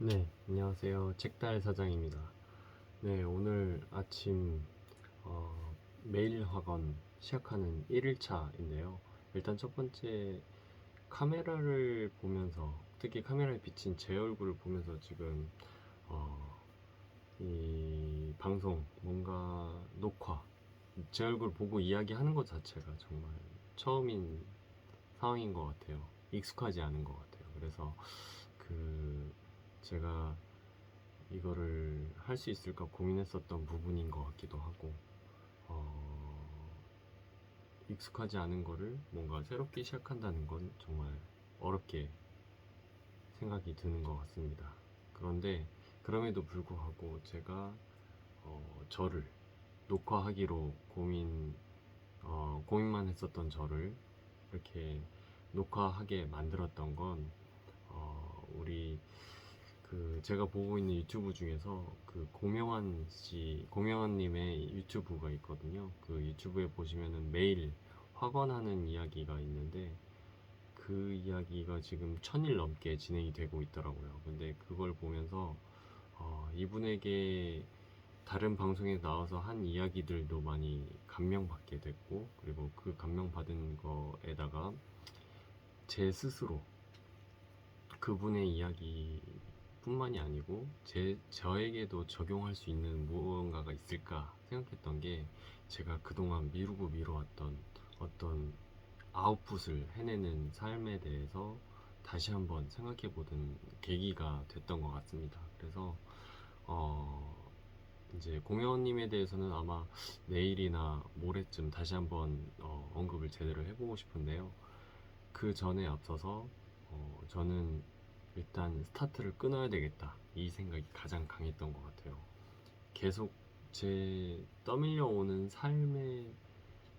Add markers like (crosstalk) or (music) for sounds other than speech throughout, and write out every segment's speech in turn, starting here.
네, 안녕하세요. 책달 사장입니다. 네, 오늘 아침 어, 매일 학원 시작하는 1일차인데요. 일단 첫 번째 카메라를 보면서 특히 카메라에 비친 제 얼굴을 보면서 지금 어, 이 방송 뭔가 녹화 제 얼굴 보고 이야기하는 것 자체가 정말 처음인 상황인 것 같아요. 익숙하지 않은 것 같아요. 그래서 그 제가 이거를 할 수 있을까 고민했었던 부분인 것 같기도 하고 어, 익숙하지 않은 거를 뭔가 새롭게 시작한다는 건 정말 어렵게 생각이 드는 것 같습니다. 그런데 그럼에도 불구하고 제가 어, 저를 녹화하기로 고민 어, 고민만 했었던 저를 이렇게 녹화하게 만들었던 건 어, 우리 그 제가 보고 있는 유튜브 중에서 그 고명환 씨, 고명환님의 유튜브가 있거든요. 그 유튜브에 보시면은 매일 확언하는 이야기가 있는데 그 이야기가 지금 천일 넘게 진행이 되고 있더라고요. 근데 그걸 보면서 어, 이분에게 다른 방송에 나와서 한 이야기들도 많이 감명받게 됐고 그리고 그 감명받은 거에다가 제 스스로 그분의 이야기 뿐만이 아니고 제 저에게도 적용할 수 있는 무언가가 있을까 생각했던 게 제가 그동안 미루고 미뤄왔던 어떤 아웃풋을 해내는 삶에 대해서 다시 한번 생각해 보던 계기가 됐던 것 같습니다. 그래서 어 이제 공연님에 대해서는 아마 내일이나 모레쯤 다시 한번 어, 언급을 제대로 해보고 싶은데요. 그 전에 앞서서 어, 저는 일단 스타트를 끊어야 되겠다 이 생각이 가장 강했던 것 같아요. 계속 제 떠밀려 오는 삶에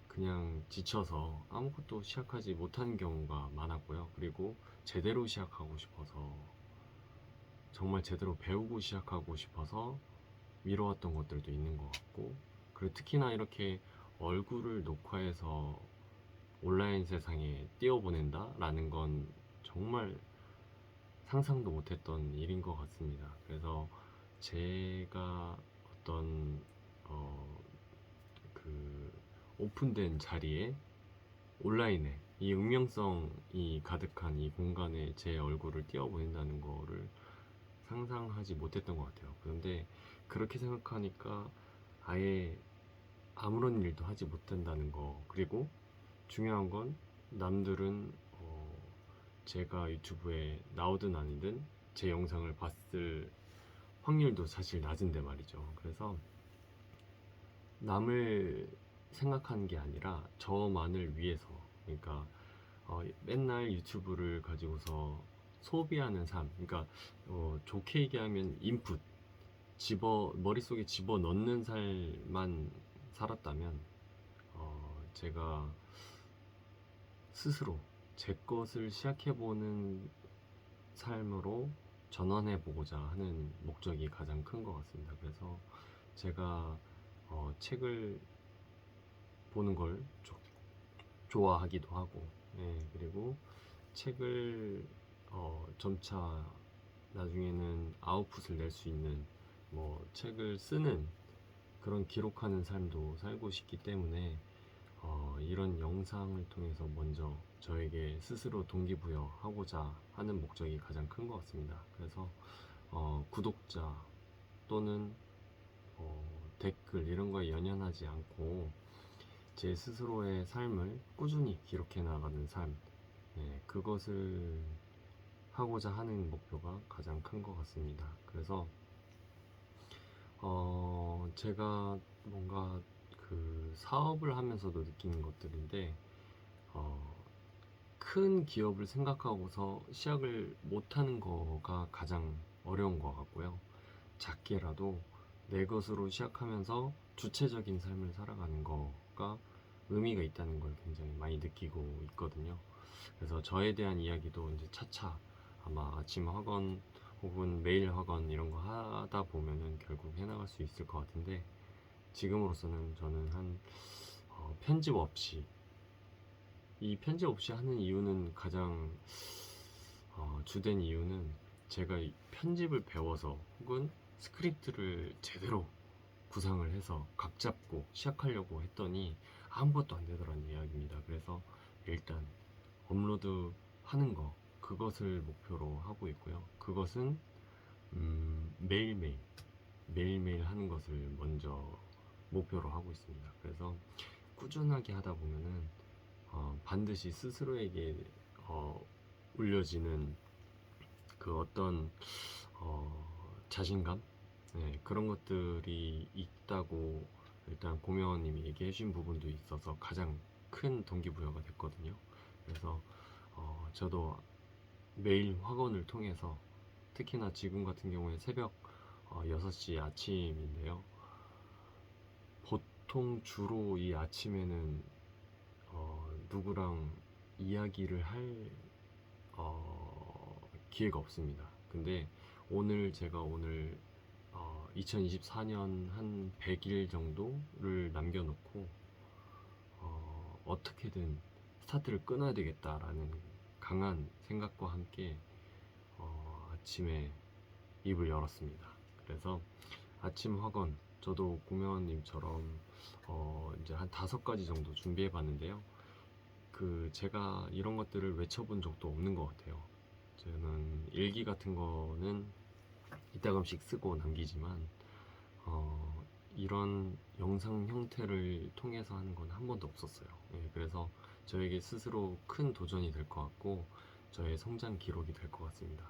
그냥 지쳐서 아무것도 시작하지 못하는 경우가 많았고요. 그리고 제대로 시작하고 싶어서 정말 제대로 배우고 시작하고 싶어서 미뤄왔던 것들도 있는 것 같고 그리고 특히나 이렇게 얼굴을 녹화해서 온라인 세상에 띄워보낸다라는 건 정말 상상도 못했던 일인 것 같습니다. 그래서 제가 어떤 어, 그 오픈된 자리에 온라인에 이 익명성이 가득한 이 공간에 제 얼굴을 띄워보낸다는 거를 상상하지 못했던 것 같아요. 그런데 그렇게 생각하니까 아예 아무런 일도 하지 못한다는 거 그리고 중요한 건 남들은 어, 제가 유튜브에 나오든 아니든 제 영상을 봤을 확률도 사실 낮은데 말이죠. 그래서 남을 생각하는 게 아니라 저만을 위해서 그러니까 어, 맨날 유튜브를 가지고서 소비하는 삶 그러니까 어, 좋게 얘기하면 인풋 집어 머릿속에 집어 넣는 삶만 살았다면 어, 제가 스스로 제 것을 시작해보는 삶으로 전환해 보고자 하는 목적이 가장 큰 것 같습니다. 그래서 제가 어, 책을 보는 걸 조- 좋아하기도 하고, 예, 그리고 책을 어, 점차 나중에는 아웃풋을 낼 수 있는 뭐 책을 쓰는 그런 기록하는 삶도 살고 싶기 때문에 어, 이런 영상을 통해서 먼저 저에게 스스로 동기부여하고자 하는 목적이 가장 큰 것 같습니다. 그래서 어, 구독자 또는 어, 댓글 이런 거에 연연하지 않고 제 스스로의 삶을 꾸준히 기록해 나가는 삶, 네, 그것을 하고자 하는 목표가 가장 큰 것 같습니다. 그래서 어, 제가 뭔가 그 사업을 하면서도 느끼는 것들인데 어, 큰 기업을 생각하고서 시작을 못하는 거가 가장 어려운 것 같고요. 작게라도 내 것으로 시작하면서 주체적인 삶을 살아가는 거가 의미가 있다는 걸 굉장히 많이 느끼고 있거든요. 그래서 저에 대한 이야기도 이제 차차 아마 아침 학원 혹은 매일 학원 이런 거 하다 보면은 결국 해나갈 수 있을 것 같은데 지금으로서는 저는 한 어, 편집 없이 이 편집 없이 하는 이유는 가장 어, 주된 이유는 제가 이 편집을 배워서 혹은 스크립트를 제대로 구상을 해서 각 잡고 시작하려고 했더니 아무것도 안 되더라는 이야기입니다. 그래서 일단 업로드 하는 거 그것을 목표로 하고 있고요. 그것은 음, 매일매일 매일매일 하는 것을 먼저 목표로 하고 있습니다. 그래서 꾸준하게 하다 보면은 어, 반드시 스스로에게 어, 울려지는 그 어떤 어, 자신감 네, 그런 것들이 있다고 일단 고명원님이 얘기해 주신 부분도 있어서 가장 큰 동기부여가 됐거든요. 그래서 어, 저도 매일 학원을 통해서 특히나 지금 같은 경우에 새벽 어, 6시 아침인데요. 보통 주로 이 아침에는 어, 누구랑 이야기를 할 어, 기회가 없습니다. 근데 오늘 제가 오늘 어, 2024년 한 100일 정도를 남겨놓고 어, 어떻게든 스타트를 끊어야 되겠다라는 강한 생각과 함께 어, 아침에 입을 열었습니다. 그래서 아침 학원 저도 구명원님처럼 어, 이제 한 다섯 가지 정도 준비해 봤는데요. 그 제가 이런 것들을 외쳐본 적도 없는 것 같아요. 저는 일기 같은 거는 이따금씩 쓰고 남기지만 어, 이런 영상 형태를 통해서 하는 건 한 번도 없었어요. 예, 그래서 저에게 스스로 큰 도전이 될 것 같고 저의 성장 기록이 될 것 같습니다.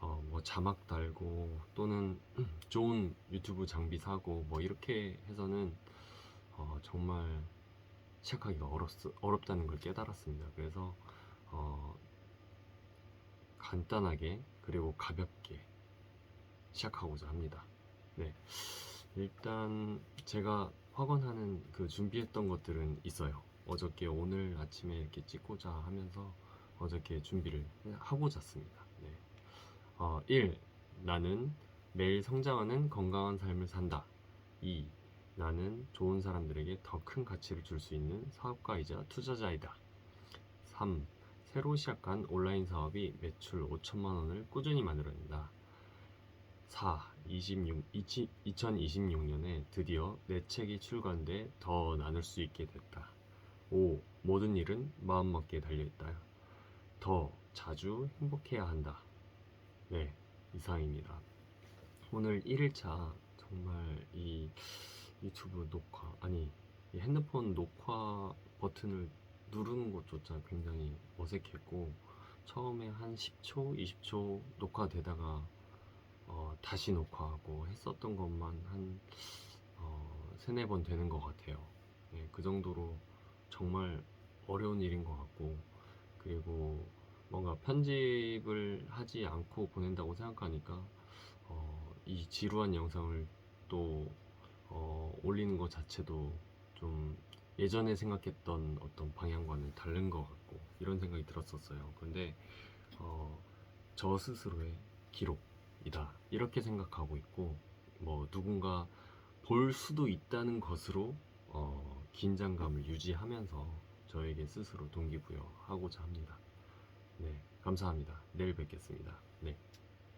어, 뭐 자막 달고 또는 (clears throat) 좋은 유튜브 장비 사고 뭐 이렇게 해서는 어, 정말 시작하기가 어렵, 어렵다는 걸 깨달았습니다. 그래서 어, 간단하게 그리고 가볍게 시작하고자 합니다. 네. 일단 제가 확언하는 그 준비했던 것들은 있어요. 어저께 오늘 아침에 이렇게 찍고자 하면서 어저께 준비를 하고 잤습니다. 네. 어, 1. 나는 매일 성장하는 건강한 삶을 산다. 2. 나는 좋은 사람들에게 더 큰 가치를 줄 수 있는 사업가이자 투자자이다. 3. 새로 시작한 온라인 사업이 매출 5천만 원을 꾸준히 만들어낸다. 4. 26, 2026년에 드디어 내 책이 출간돼 더 나눌 수 있게 됐다. 5. 모든 일은 마음먹기에 달려있다. 더 자주 행복해야 한다. 네, 이상입니다. 오늘 1일차 정말 이 유튜브 녹화, 아니, 이 핸드폰 녹화 버튼을 누르는 것조차 굉장히 어색했고, 처음에 한 10초, 20초 녹화되다가 어, 다시 녹화하고 했었던 것만 한 어, 세네 번 되는 것 같아요. 예, 그 정도로 정말 어려운 일인 것 같고, 그리고 뭔가 편집을 하지 않고 보낸다고 생각하니까, 어, 이 지루한 영상을 또 어, 올리는 것 자체도 좀 예전에 생각했던 어떤 방향과는 다른 것 같고, 이런 생각이 들었었어요. 근데 어, 저 스스로의 기록이다. 이렇게 생각하고 있고, 뭐 누군가 볼 수도 있다는 것으로 어, 긴장감을 유지하면서 저에게 스스로 동기부여하고자 합니다. 네, 감사합니다. 내일 뵙겠습니다. 네.